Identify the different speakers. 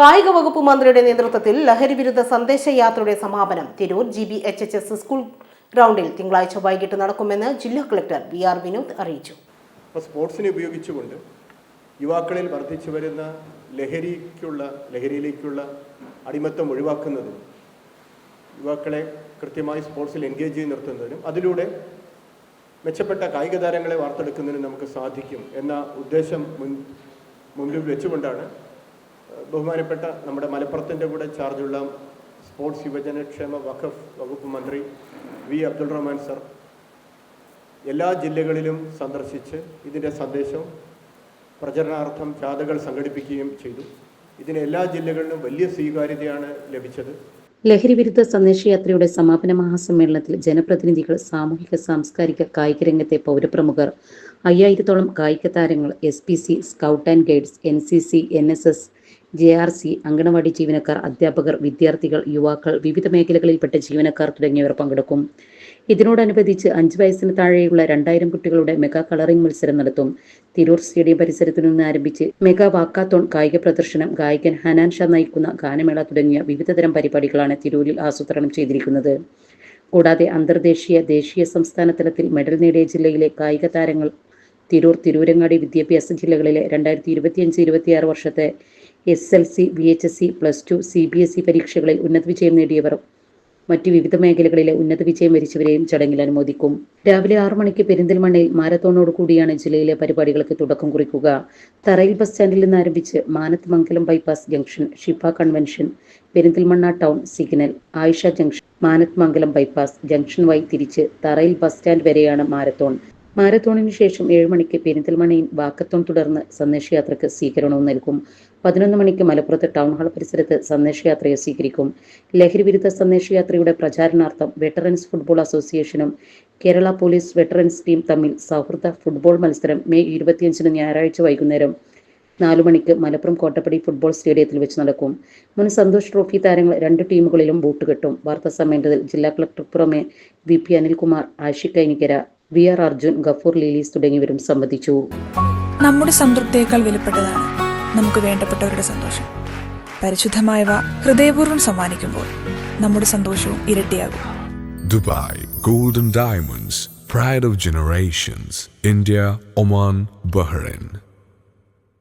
Speaker 1: കായിക വകുപ്പ് മന്ത്രിയുടെ നേതൃത്വത്തിൽ ലഹരി വിരുദ്ധ സന്ദേശയാത്രയുടെ സമാപനം. Tirur G B H H S school ഗ്രൗണ്ടിൽ തിങ്കളാഴ്ച വൈകിട്ട് നടക്കുമെന്ന് ജില്ലാ കളക്ടർ വി ആർ വിനോദ് അറിയിച്ചു.
Speaker 2: സ്പോർട്സിനെ ഉപയോഗിച്ചുകൊണ്ട് യുവാക്കളിൽ വർദ്ധിച്ചു വരുന്ന ലഹരിക്കുള്ള ലഹരിയിലേക്കുള്ള അടിമത്തം ഒഴിവാക്കുന്നതും യുവാക്കളെ കൃത്യമായി സ്പോർട്സിൽ എൻഗേജ് ചെയ്ത് നിർത്തുന്നതിനും അതിലൂടെ മെച്ചപ്പെട്ട കായിക താരങ്ങളെ വാർത്തെടുക്കുന്നതിനും നമുക്ക് സാധിക്കും എന്ന ഉദ്ദേശം മുൻ മുൻപിൽ വെച്ചുകൊണ്ടാണ് ബഹുമാനപ്പെട്ട നമ്മുടെ മലപ്പുറത്തിന്റെ കൂടെ ചാർജുള്ള സ്പോർട്സ് യുവജനക്ഷേമ വഖഫ് വകുപ്പ് മന്ത്രി വി അബ്ദുൾ റഹ്മാൻ സർ എല്ലാ ജില്ലകളിലും സന്ദർശിച്ച് ഇതിന്റെ സന്ദേശം പ്രചരണാർത്ഥം ജാഥകൾ സംഘടിപ്പിക്കുകയും ചെയ്തു. ഇതിന് എല്ലാ ജില്ലകളിലും വലിയ സ്വീകാര്യതയാണ് ലഭിച്ചത്.
Speaker 3: ലഹരി വിരുദ്ധ സന്ദേശയാത്രയുടെ സമാപന മഹാസമ്മേളനത്തിൽ ജനപ്രതിനിധികൾ സാമൂഹിക സാംസ്കാരിക കായിക രംഗത്തെ പൗരപ്രമുഖർ അയ്യായിരത്തോളം കായിക താരങ്ങൾ S P C scout and guides N C C N S S J R C anganwadi ജീവനക്കാർ അധ്യാപകർ വിദ്യാർത്ഥികൾ യുവാക്കൾ വിവിധ മേഖലകളിൽപ്പെട്ട ജീവനക്കാർ തുടങ്ങിയവർ പങ്കെടുക്കും. ഇതിനോടനുബന്ധിച്ച് അഞ്ച് വയസ്സിന് താഴെയുള്ള രണ്ടായിരം കുട്ടികളുടെ മെഗാ കളറിംഗ് മത്സരം നടത്തും. തിരൂർ സ്റ്റേഡിയം പരിസരത്തു നിന്ന് ആരംഭിച്ച് മെഗാ വാക്കാത്തോൺ കായിക പ്രദർശനം ഗായകൻ ഹനാൻ ഷാ നയിക്കുന്ന ഗാനമേള തുടങ്ങിയ വിവിധതരം പരിപാടികളാണ് തിരൂരിൽ ആസൂത്രണം ചെയ്തിരിക്കുന്നത്. കൂടാതെ അന്തർദേശീയ ദേശീയ സംസ്ഥാന തലത്തിൽ മെഡൽ നേടിയ ജില്ലയിലെ കായിക താരങ്ങൾ തിരൂർ തിരൂരങ്ങാടി വിദ്യാഭ്യാസ ജില്ലകളിലെ രണ്ടായിരത്തി ഇരുപത്തിയഞ്ച് ഇരുപത്തിയാറ് വർഷത്തെ S L C V H S C plus two C B S E പരീക്ഷകളിൽ ഉന്നത വിജയം നേടിയവരും മറ്റു വിവിധ മേഖലകളിലെ ഉന്നത വിജയം വരിച്ചവരെയും ചടങ്ങിൽ അനുമോദിക്കും. രാവിലെ ആറു മണിക്ക് പെരിന്തൽമണ്ണയിൽ മാരത്തോണോട് കൂടിയാണ് ജില്ലയിലെ പരിപാടികൾക്ക് തുടക്കം കുറിക്കുക. തറയിൽ ബസ് സ്റ്റാൻഡിൽ നിന്ന് ആരംഭിച്ച് Manath Mangalam bypass junction Shifa convention Perinthalmanna town signal Ayisha junction Manath Mangalam bypass junction വഴി തിരിച്ച് തറയിൽ ബസ് സ്റ്റാൻഡ് വരെയാണ് മാരത്തോൺ. മാരത്തോണിന് ശേഷം ഏഴ് മണിക്ക് പെരിന്തൽമണയിൽ വാക്കത്തോൺ തുടർന്ന് സന്ദേശയാത്രയ്ക്ക് സ്വീകരണവും നൽകും. പതിനൊന്ന് മണിക്ക് മലപ്പുറത്ത് ടൗൺ ഹാൾ പരിസരത്ത് സന്ദേശയാത്രയെ സ്വീകരിക്കും. ലഹരി വിരുദ്ധ സന്ദേശയാത്രയുടെ പ്രചാരണാർത്ഥം വെറ്ററൻസ് ഫുട്ബോൾ അസോസിയേഷനും കേരള പോലീസ് വെറ്ററൻസ് ടീം തമ്മിൽ സൗഹൃദ ഫുട്ബോൾ മത്സരം മെയ് ഇരുപത്തിയഞ്ചിന് ഞായറാഴ്ച വൈകുന്നേരം നാലു മണിക്ക് മലപ്പുറം കോട്ടപ്പടി ഫുട്ബോൾ സ്റ്റേഡിയത്തിൽ വെച്ച് നടക്കും. മുൻ സന്തോഷ് ട്രോഫി താരങ്ങൾ രണ്ട് ടീമുകളിലും ബൂട്ട് കെട്ടും. വാർത്താ സമ്മേളനത്തിൽ ജില്ലാ കളക്ടർ പുറമെ V P Anilkumar Ashiq Kainikkara V R Arjun Gafoor ലീലീസ് തുടങ്ങിയവരും സംബന്ധിച്ചു.
Speaker 4: നമ്മുടെ സംതൃപ്തിയേക്കാൾ വിലപ്പെട്ടതാണ് നമുക്ക് വേണ്ടപ്പെട്ടവരുടെ സന്തോഷം. പരിശുദ്ധമായവ ഹൃദയപൂർവം സമ്മാനിക്കുമ്പോൾ നമ്മുടെ സന്തോഷവും ഇരട്ടിയാകും.
Speaker 5: Dubai golden diamonds pride of generations India Oman Bahrain.